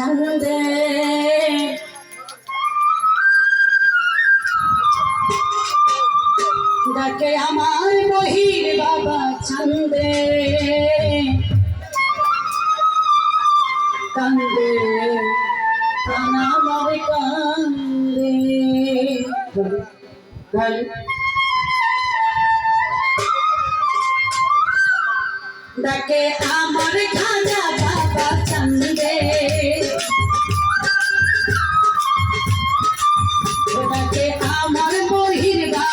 চন্দে ডাকে আমার মহির বাবা চন্দে। কান্দে আমার কান্দে। ডাকে আমার খাজা বাবা চন্দে।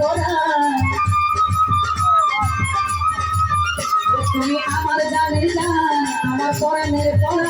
পরাণ তুমি আমার জানের না আমার পরাণের পরাণ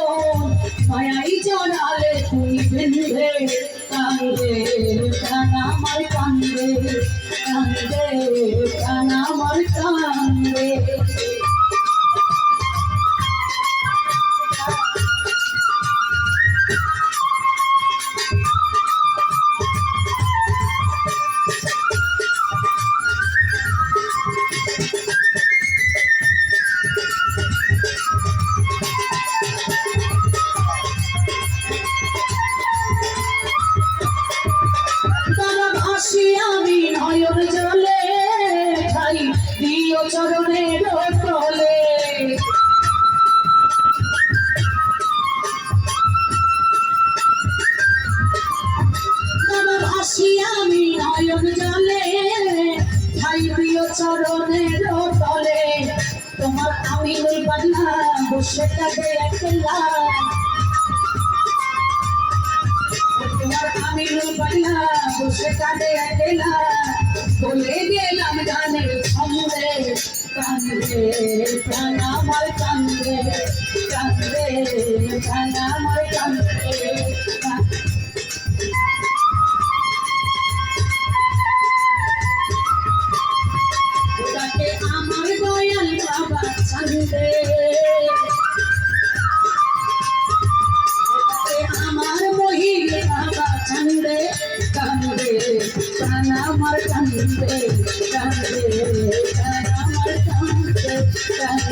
চরণের তলে ভাসি আমি নয়ন জলে প্রিয় চরণের তলে। তোমার আমি ওই বাংলা বসে থাকে একলা তোমার আমি রূপাইয়া বসে কাঁদে একলা বলে গেলাম গানের কান্দে প্রাণ আমার কান্দে কান্দে প্রাণ আমার কান্দে। আমার দয়াল বাবা ছন্দে আমার মহিল বাবা চন্দে কান্দে প্রাণ আমার কান্দে কান্দে। Yeah.